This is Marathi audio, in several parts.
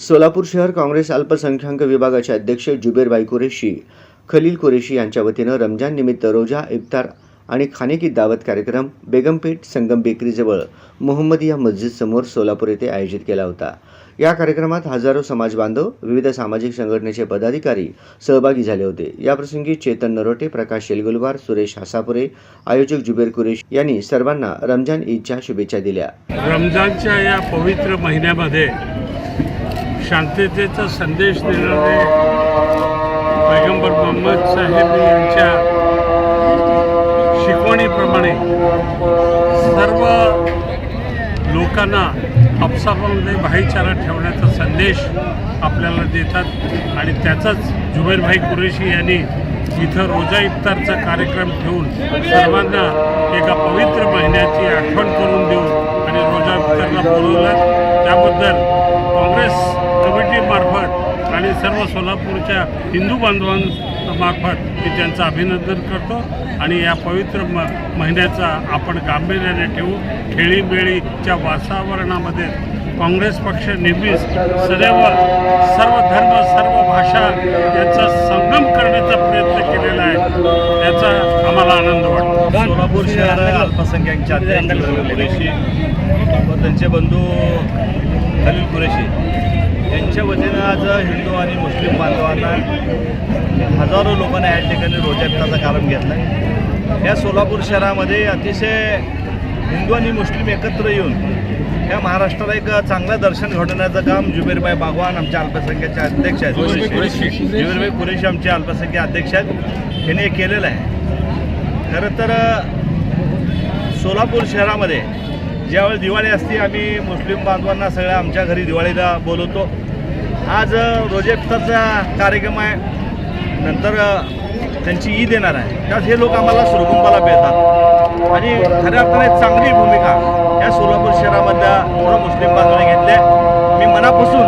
सोलापूर शहर काँग्रेस अल्पसंख्याक विभागाचे अध्यक्ष जुबेरबाई कुरेशी खलील कुरेशी यांच्या वतीनं रमजान निमित्त रोजा इफ्तार आणि खानेकी दावत कार्यक्रम बेगमपेठ संगम बेकरीजवळ मोहम्मदिया मस्जिद समोर सोलापूर येथे आयोजित केला होता. या कार्यक्रमात हजारो समाज बांधव विविध सामाजिक संघटनेचे पदाधिकारी सहभागी झाले होते. याप्रसंगी चेतन नरोटे प्रकाश शेलगुलवार सुरेश हासापुरे आयोजक जुबेर कुरेश यांनी सर्वांना रमजान ईदच्या शुभेच्छा दिल्या. रमजानच्या या पवित्र महिन्यामध्ये शांततेचा संदेश देणारे पैगंबर मोहम्मद साहेब यांच्या शिकवणीप्रमाणे सर्व लोकांना आपसामध्ये भाईचारा ठेवण्याचा संदेश आपल्याला देतात आणि त्याचाच जुबैरभाई कुरेशी यांनी इथं रोजा इफ्तारचा कार्यक्रम ठेवून सर्वांना एका पवित्र महिन्याची आठवण करून देऊन आणि रोजा इफ्तारला बोलवलं. त्याबद्दल काँग्रेस सर्व सोलापूरच्या हिंदू बांधवांमार्फत मी त्यांचं अभिनंदन करतो आणि या पवित्र म महिन्याचा आपण गांभीर्याने ठेवू. खेळीमेळीच्या वातावरणामध्ये काँग्रेस पक्ष नेहमीच सदैव सर्व धर्म सर्व भाषा यांचा संगम करण्याचा प्रयत्न केलेला आहे. त्याचा आम्हाला आनंद वाटतो. सोलापूर शहर अल्पसंख्याकचे अध्यक्ष कुरेशी व त्यांचे बंधू खलील कुरेशी. यांच्या वतीनं आज हिंदू आणि मुस्लिम बांधवांना हजारो लोकांना या ठिकाणी रोजा इफ्तारचा कार्यक्रम घेतला आहे. या सोलापूर शहरामध्ये अतिशय हिंदू आणि मुस्लिम एकत्र येऊन या महाराष्ट्राला एक चांगलं दर्शन घडवण्याचं काम जुबेरबाई बागवान आमच्या अल्पसंख्याचे अध्यक्ष आहेत. जुबेरबाई कुरेशी आमचे अल्पसंख्याक अध्यक्ष आहेत. यांनी हे केलेलं आहे. खरं तर सोलापूर शहरामध्ये ज्यावेळी दिवाळी असते आम्ही मुस्लिम बांधवांना सगळ्या आमच्या घरी दिवाळीला बोलवतो. आज रोजे इफ्तारचा कार्यक्रम आहे. नंतर त्यांची ईद येणार आहे. त्यात हे लोक आम्हाला सुरकुंबाला पेतात आणि खऱ्या अर्थाने चांगली भूमिका या सोलापूर शहरामधल्या सर्व मुस्लिम बांधवांनी घेतल्या मी मनापासून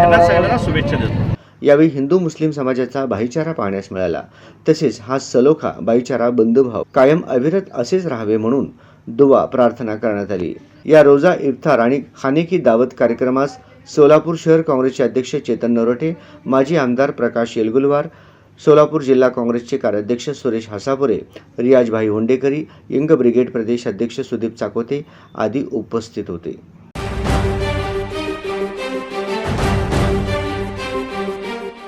यांना सगळ्यांना शुभेच्छा देतो. यावेळी हिंदू मुस्लिम समाजाचा भाईचारा पाहण्यास मिळाला. तसेच हा सलोखा भाईचारा बंधुभाव कायम अविरत असेच राहावे म्हणून दुवा प्रार्थना करण्यात आली. या रोजा इफ्तार आणि खानेकी दावत कार्यक्रमास सोलापूर शहर काँग्रेसचे अध्यक्ष चेतन नरोटे माजी आमदार प्रकाश येलगुलवार सोलापूर जिल्हा काँग्रेसचे कार्याध्यक्ष सुरेश हासापुरे रियाजभाई हुंडेकरी यंग ब्रिगेड प्रदेश अध्यक्ष सुदीप चाकोते आदी उपस्थित होते.